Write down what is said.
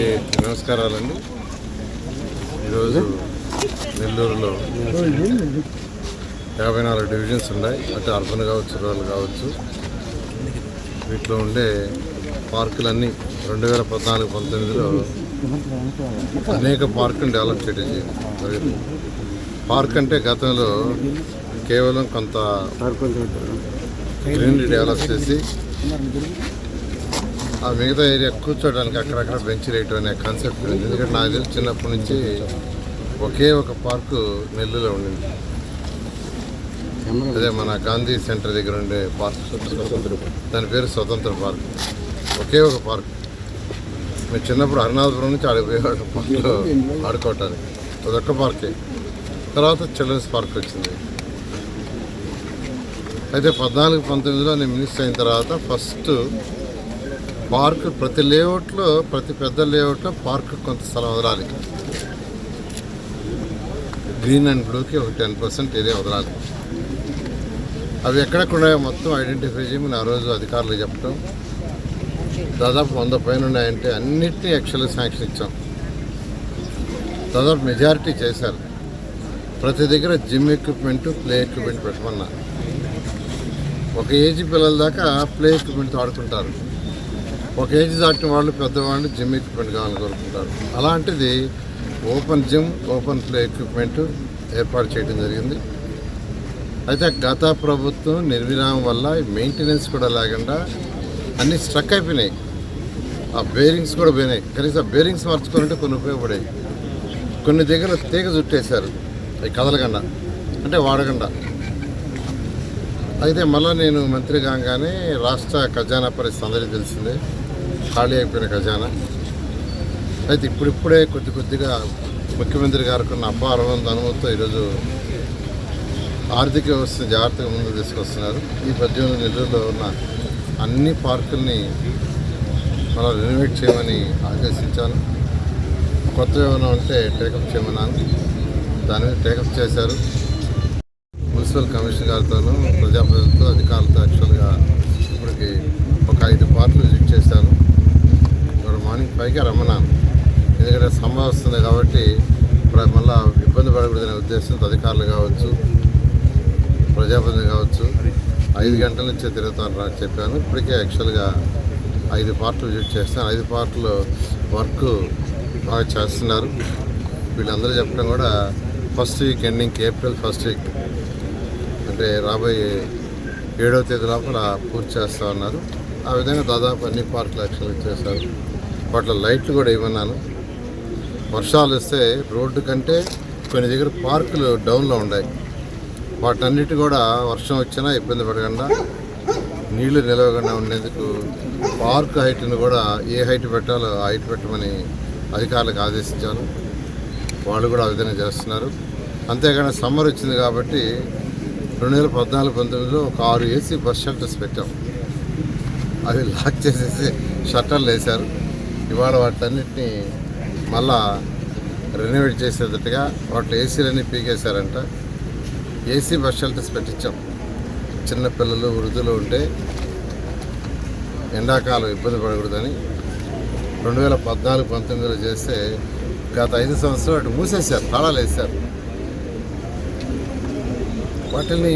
నమస్కారాలండి. ఈరోజు నెల్లూరులో యాభై నాలుగు డివిజన్స్ ఉన్నాయి. అటు అర్బన్ కావచ్చు రూరల్ కావచ్చు. వీటిలో ఉండే పార్కులన్నీ రెండు వేల పద్నాలుగు పంతొమ్మిదిలో అనేక పార్కులు డెవలప్ చేయడం జరిగింది. పార్క్ అంటే గతంలో కేవలం కొంత గ్రీనరీ డెవలప్ చేసి ఆ మిగతా ఏరియా కూర్చోడానికి అక్కడక్కడ బెంచ్ వేయటం అనే కాన్సెప్ట్ ఉంది. ఎందుకంటే నాకు తెలిసి చిన్నప్పటి నుంచి ఒకే ఒక పార్కు నెల్లూరులో ఉండింది. అదే మన గాంధీ సెంటర్ దగ్గర ఉండే పార్క్. దాని పేరు స్వతంత్ర పార్క్. ఒకే ఒక పార్క్. మేము చిన్నప్పుడు హరినాథపురం నుంచి ఆడిపోయేవాడు పార్క్లో ఆడుకోవటానికి. అదొక్క పార్కే. తర్వాత చిల్డ్రన్స్ పార్క్ వచ్చింది. అయితే పద్నాలుగు పంతొమ్మిదిలో నేను మినిస్టర్ అయిన తర్వాత ఫస్ట్ పార్క్ ప్రతి లేఅవుట్లో ప్రతి పెద్ద లేఅవుట్లో పార్క్ కొంత స్థలం వదలాలి. గ్రీన్ అండ్ బ్లూకి ఒక టెన్ పర్సెంట్ ఏరియా వదలాలి. అవి ఎక్కడెక్కడ మొత్తం ఐడెంటిఫై చేయమని ఆ రోజు అధికారులు చెప్పడం దాదాపు వంద పైన ఉన్నాయంటే అన్నిటినీ యాక్చువల్గా శాంక్షన్ ఇచ్చాం. దాదాపు మెజారిటీ చేశారు. ప్రతి దగ్గర జిమ్ ఎక్విప్మెంట్ ప్లే ఎక్విప్మెంట్ పెట్టమన్నారు ఒక ఏజ్ పిల్లల దాకా ప్లే ఎక్విప్మెంట్తో ఆడుకుంటారు. ఒక ఏజ్ దాటిన వాళ్ళు పెద్దవాళ్ళు జిమ్ ఎక్విప్మెంట్ కావాలని కోరుకుంటారు. అలాంటిది open gym open play equipment ఏర్పాటు చేయడం జరిగింది. అయితే గత ప్రభుత్వం నిర్విరామం వల్ల మెయింటెనెన్స్ కూడా లేకుండా అన్నీ స్ట్రక్ అయిపోయినాయి. ఆ బేరింగ్స్ కూడా పోయినాయి. కనీసం బేరింగ్స్ మార్చుకోవాలంటే కొన్ని ఉపయోగపడాయి. కొన్ని దగ్గర తీగ చుట్టేశారు. అవి కదలకుండా అంటే వాడకుండా అయితే మళ్ళీ నేను మంత్రి కాగానే రాష్ట్ర ఖజానా పరిస్థితి అందరికీ తెలిసిందే. ఖాళీ అయిపోయిన ఖజానా. అయితే ఇప్పుడిప్పుడే కొద్ది కొద్దిగా ముఖ్యమంత్రి గారికి ఉన్న అపారం అనుమతితో ఈరోజు ఆర్థిక వ్యవస్థను జాగ్రత్తగా ముందుకు తీసుకొస్తున్నారు. ఈ పద్దెనిమిది నెలల్లో ఉన్న అన్ని పార్కుల్ని మనం రెనోవేట్ చేయమని ఆదేశించాను కొత్త ఏమైనా ఉంటే టేకప్ చేయమన్నాను దాని మీద టేకప్ చేశారు. మున్సిపల్ కమిషనర్ గారితోనూ ప్రజాప్రతినిధులతో అధికారులతో యాక్చువల్గా ఇప్పటికి ఒక ఐదు పార్ట్లు విజిట్ చేశాను ఇవాళ మార్నింగ్ పైకి రమ్మన్నాను ఎందుకంటే సమ్మర్ వస్తుంది కాబట్టి ఇప్పుడు మళ్ళీ ఇబ్బంది పడకూడదనే ఉద్దేశంతో అధికారులు కావచ్చు ప్రజాప్రతినిధి కావచ్చు ఐదు గంటల నుంచే తిరుగుతాను రా చెప్పాను. ఇప్పటికే యాక్చువల్గా ఐదు పార్ట్లు విజిట్ చేస్తాను ఐదు పార్ట్లు వర్క్ బాగా చేస్తున్నారు. వీళ్ళందరూ చెప్పడం కూడా first week ending April first week. అంటే రాబోయే ఏడవ తేదీ లోపల పూర్తి చేస్తా ఉన్నారు. ఆ విధంగా దాదాపు అన్ని పార్కులు యాక్చువల్గా చేశారు. వాటిలో లైట్లు కూడా ఇవ్వన్నాను. వర్షాలు వస్తే రోడ్డు కంటే కొన్ని దగ్గర పార్కులు డౌన్లో ఉన్నాయి. వాటన్నిటి కూడా వర్షం వచ్చినా ఇబ్బంది పడకుండా నీళ్ళు నిలవకుండా ఉండేందుకు పార్క్ హైట్ని కూడా ఏ హైట్ పెట్టాలో ఆ హైట్ పెట్టమని అధికారులకు ఆదేశించాను. వాళ్ళు కూడా ఆ విధంగా చేస్తున్నారు. అంతేకాని సమ్మర్ వచ్చింది కాబట్టి రెండు వేల పద్నాలుగు పంతొమ్మిదిలో ఒక ఆరు ఏసీ బస్ షెల్టర్స్ పెట్టాం. అవి లాక్ చేసేసి షట్టర్లు వేశారు. ఇవాళ వాటన్నిటిని మళ్ళా రెనోవేట్ చేసేటట్టుగా వాటిలో ఏసీలన్నీ పీకేశారంట. ఏసీ బస్ షెల్టర్స్ పెట్టించాం. చిన్నపిల్లలు వృద్ధులు ఉంటే ఎండాకాలం ఇబ్బంది పడకూడదని రెండు వేల పద్నాలుగు పంతొమ్మిదిలో చేస్తే గత ఐదు సంవత్సరాలు అటు మూసేశారు తాళాలు వేశారు వాటిని